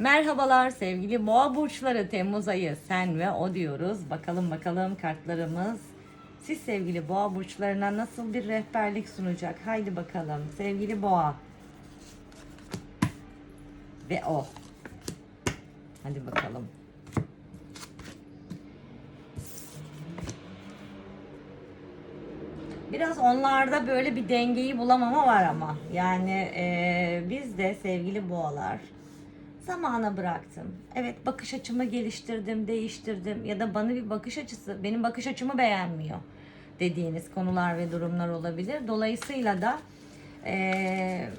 Merhabalar sevgili boğa burçları Temmuz ayı sen ve o diyoruz. Bakalım bakalım kartlarımız siz sevgili boğa burçlarına nasıl bir rehberlik sunacak? Haydi bakalım sevgili boğa. Ve o. Hadi bakalım. Biraz onlarda böyle bir dengeyi bulamama var ama. Yani eee, biz de sevgili boğalar zamana bıraktım. Evet bakış açımı geliştirdim, değiştirdim ya da bana bir bakış açısı, benim bakış açımı beğenmiyor dediğiniz konular ve durumlar olabilir. Dolayısıyla da eee,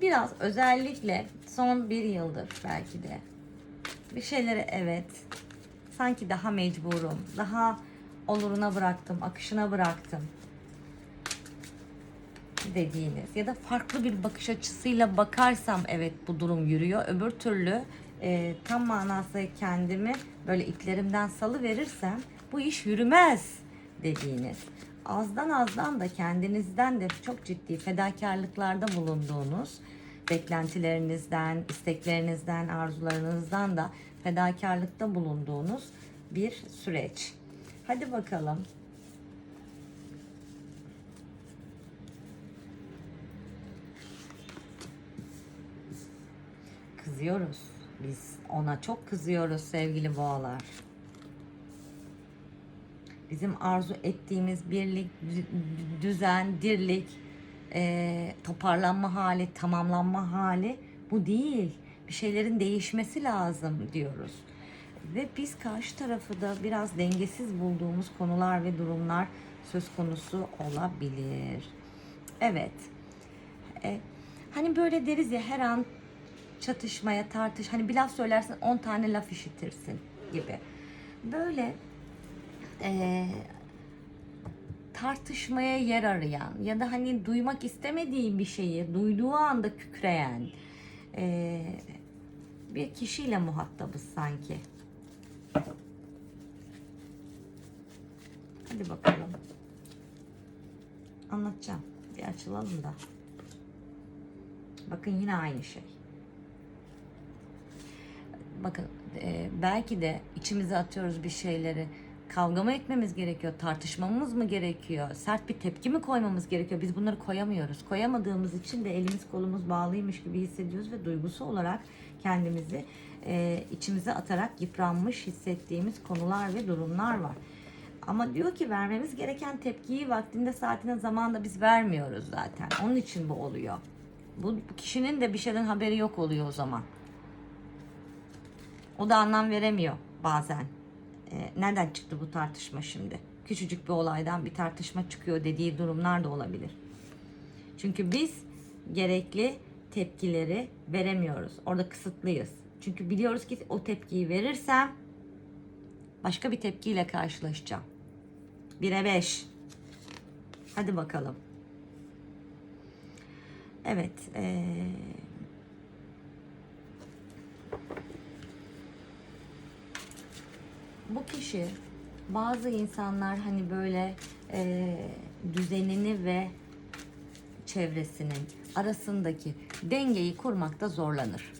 biraz özellikle son bir yıldır belki de bir şeylere evet sanki daha mecburum, daha oluruna bıraktım, akışına bıraktım dediğiniz ya da farklı bir bakış açısıyla bakarsam evet bu durum yürüyor. Öbür türlü e, tam manasıyla kendimi böyle iplerimden salı verirsem bu iş yürümez dediğiniz. Azdan azdan da kendinizden de çok ciddi fedakarlıklarda bulunduğunuz beklentilerinizden, isteklerinizden, arzularınızdan da fedakarlıkta bulunduğunuz bir süreç. Hadi bakalım. Kızıyoruz. Biz ona çok kızıyoruz sevgili boğalar. Bizim arzu ettiğimiz birlik, dü- düzen, dirlik, eee, toparlanma hali, tamamlanma hali bu değil. Bir şeylerin değişmesi lazım diyoruz. Ve biz karşı tarafı da biraz dengesiz bulduğumuz konular ve durumlar söz konusu olabilir. Evet. E, hani böyle deriz ya her an çatışmaya, tartış. Hani bir laf söylersin 10 tane laf işitirsin gibi. Böyle eee, tartışmaya yer arayan ya da hani duymak istemediği bir şeyi duyduğu anda kükreyen eee, bir kişiyle muhatabız sanki. Hadi bakalım. Anlatacağım. Bir açılalım da. Bakın yine aynı şey. Bakın e, belki de içimize atıyoruz bir şeyleri. Kavga mı etmemiz gerekiyor? Tartışmamız mı gerekiyor? Sert bir tepki mi koymamız gerekiyor? Biz bunları koyamıyoruz. Koyamadığımız için de elimiz kolumuz bağlıymış gibi hissediyoruz ve duygusu olarak kendimizi e, içimize atarak yıpranmış hissettiğimiz konular ve durumlar var. Ama diyor ki vermemiz gereken tepkiyi vaktinde saatine zamanda biz vermiyoruz zaten. Onun için bu oluyor. Bu kişinin de bir şeyden haberi yok oluyor o zaman. O da anlam veremiyor bazen. Ee, nereden çıktı bu tartışma şimdi? Küçücük bir olaydan bir tartışma çıkıyor dediği durumlar da olabilir. Çünkü biz gerekli tepkileri veremiyoruz. Orada kısıtlıyız. Çünkü biliyoruz ki o tepkiyi verirsem başka bir tepkiyle karşılaşacağım. 1'e 5. Hadi bakalım. Evet. ee, bu kişi bazı insanlar hani böyle e, düzenini ve çevresinin arasındaki dengeyi kurmakta zorlanır.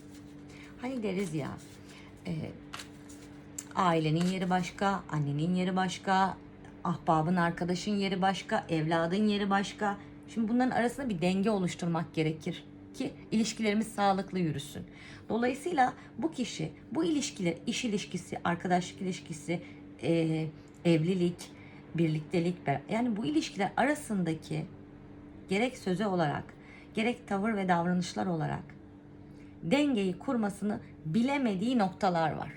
Hani deriz ya e, ailenin yeri başka, annenin yeri başka, ahbabın arkadaşın yeri başka, evladın yeri başka. Şimdi bunların arasında bir denge oluşturmak gerekir ki ilişkilerimiz sağlıklı yürüsün. Dolayısıyla bu kişi, bu ilişkiler, iş ilişkisi, arkadaşlık ilişkisi, e, evlilik, birliktelik, yani bu ilişkiler arasındaki gerek söze olarak, gerek tavır ve davranışlar olarak dengeyi kurmasını bilemediği noktalar var.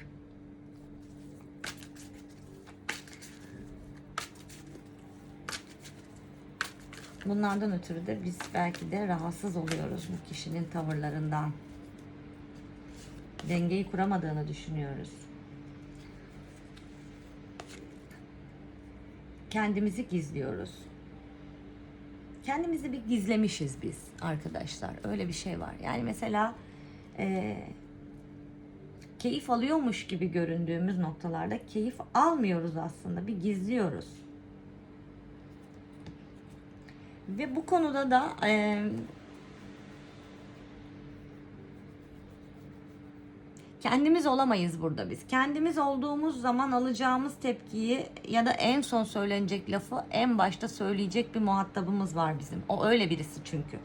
Bunlardan ötürü de biz belki de rahatsız oluyoruz bu kişinin tavırlarından. Dengeyi kuramadığını düşünüyoruz. Kendimizi gizliyoruz. Kendimizi bir gizlemişiz biz arkadaşlar. Öyle bir şey var. Yani mesela eee, keyif alıyormuş gibi göründüğümüz noktalarda keyif almıyoruz aslında. Bir gizliyoruz. Ve bu konuda da kendimiz olamayız burada biz. Kendimiz olduğumuz zaman alacağımız tepkiyi ya da en son söylenecek lafı en başta söyleyecek bir muhatabımız var bizim. O öyle birisi çünkü.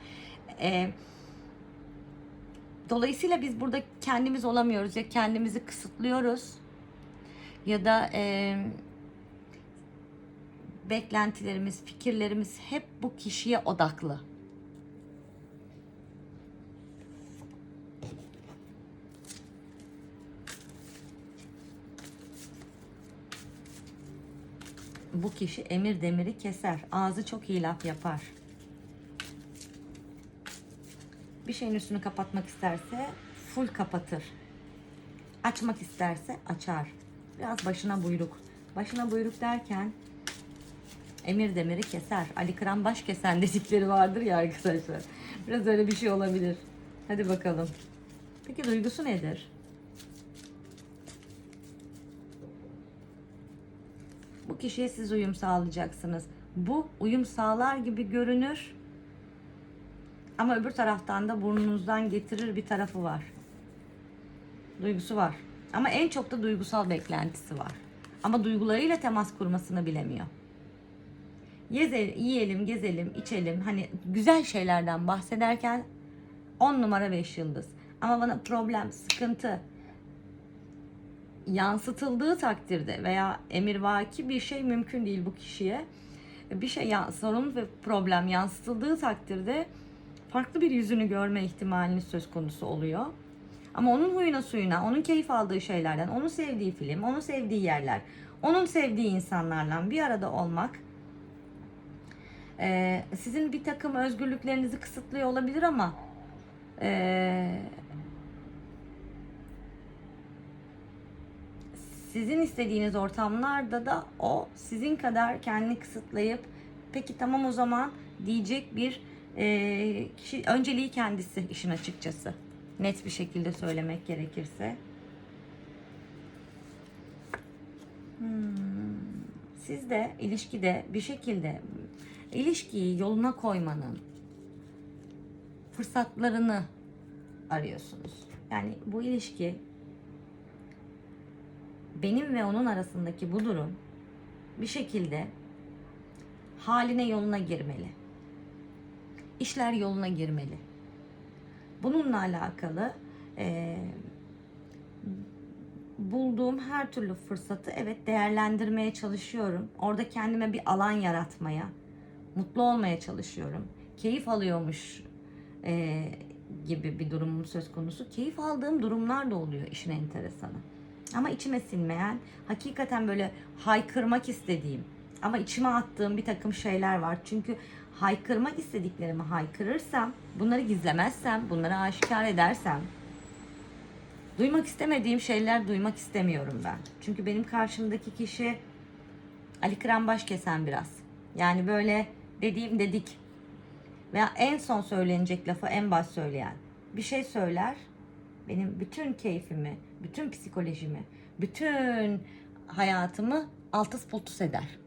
Dolayısıyla biz burada kendimiz olamıyoruz ya kendimizi kısıtlıyoruz ya da... E, beklentilerimiz, fikirlerimiz hep bu kişiye odaklı. Bu kişi emir demiri keser. Ağzı çok iyi laf yapar. Bir şeyin üstünü kapatmak isterse full kapatır. Açmak isterse açar. Biraz başına buyruk. Başına buyruk derken emir demiri keser. Ali Kıran baş kesen dedikleri vardır ya arkadaşlar. Biraz öyle bir şey olabilir. Hadi bakalım. Peki duygusu nedir? Bu kişiye siz uyum sağlayacaksınız. Bu uyum sağlar gibi görünür. Ama öbür taraftan da burnunuzdan getirir bir tarafı var. Duygusu var. Ama en çok da duygusal beklentisi var. Ama duygularıyla temas kurmasını bilemiyor. Yezel, yiyelim, gezelim, içelim. Hani güzel şeylerden bahsederken 10 numara 5 yıldız. Ama bana problem, sıkıntı yansıtıldığı takdirde veya emirvaki bir şey mümkün değil bu kişiye. Bir şey sorun ve problem yansıtıldığı takdirde farklı bir yüzünü görme ihtimaliniz söz konusu oluyor. Ama onun huyuna suyuna, onun keyif aldığı şeylerden, onun sevdiği film, onun sevdiği yerler, onun sevdiği insanlarla bir arada olmak e, sizin bir takım özgürlüklerinizi kısıtlıyor olabilir ama e, sizin istediğiniz ortamlarda da o sizin kadar kendini kısıtlayıp peki tamam o zaman diyecek bir e, kişi önceliği kendisi işin açıkçası. Net bir şekilde söylemek gerekirse. Hmm. Siz de ilişkide bir şekilde ilişkiyi yoluna koymanın fırsatlarını arıyorsunuz. Yani bu ilişki benim ve onun arasındaki bu durum bir şekilde haline yoluna girmeli. İşler yoluna girmeli. Bununla alakalı e, bulduğum her türlü fırsatı evet değerlendirmeye çalışıyorum. Orada kendime bir alan yaratmaya, mutlu olmaya çalışıyorum. Keyif alıyormuş e, gibi bir durumum söz konusu. Keyif aldığım durumlar da oluyor işin enteresanı. Ama içime sinmeyen, hakikaten böyle haykırmak istediğim ama içime attığım bir takım şeyler var. Çünkü haykırmak istediklerimi haykırırsam, bunları gizlemezsem, bunları aşikar edersem, duymak istemediğim şeyler duymak istemiyorum ben. Çünkü benim karşımdaki kişi Ali Kıran baş kesen biraz. Yani böyle dediğim dedik veya en son söylenecek lafı en baş söyleyen. Bir şey söyler, benim bütün keyfimi, bütün psikolojimi, bütün hayatımı altız pultus eder.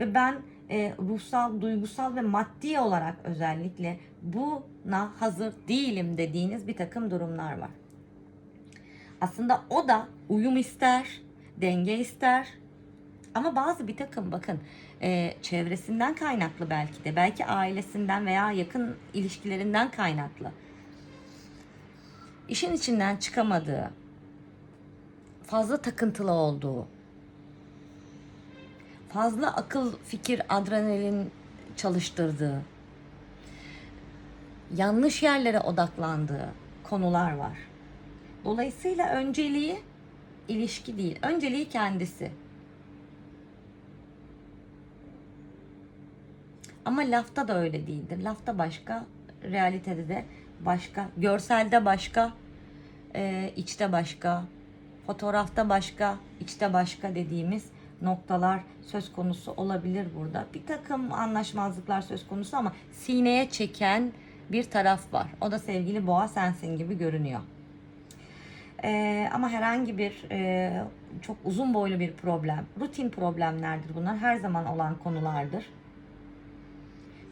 Ve ben e, ruhsal, duygusal ve maddi olarak özellikle buna hazır değilim dediğiniz bir takım durumlar var. Aslında o da uyum ister, denge ister. Ama bazı bir takım bakın e, çevresinden kaynaklı belki de, belki ailesinden veya yakın ilişkilerinden kaynaklı işin içinden çıkamadığı, fazla takıntılı olduğu, fazla akıl, fikir, adrenalin çalıştırdığı, yanlış yerlere odaklandığı konular var. Dolayısıyla önceliği ilişki değil, önceliği kendisi. Ama lafta da öyle değildir. Lafta başka, realitede de başka, görselde başka, e, içte başka, fotoğrafta başka, içte başka dediğimiz noktalar söz konusu olabilir burada. Bir takım anlaşmazlıklar söz konusu ama sineye çeken bir taraf var. O da sevgili boğa sensin gibi görünüyor. Ee, ama herhangi bir e, çok uzun boylu bir problem, rutin problemlerdir bunlar. Her zaman olan konulardır.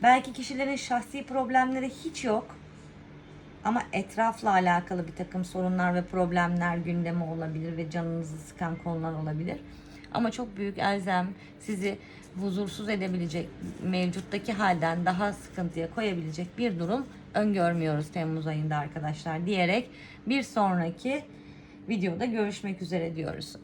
Belki kişilerin şahsi problemleri hiç yok. Ama etrafla alakalı bir takım sorunlar ve problemler gündeme olabilir ve canınızı sıkan konular olabilir. Ama çok büyük elzem sizi huzursuz edebilecek, mevcuttaki halden daha sıkıntıya koyabilecek bir durum öngörmüyoruz Temmuz ayında arkadaşlar diyerek bir sonraki videoda görüşmek üzere diyoruz.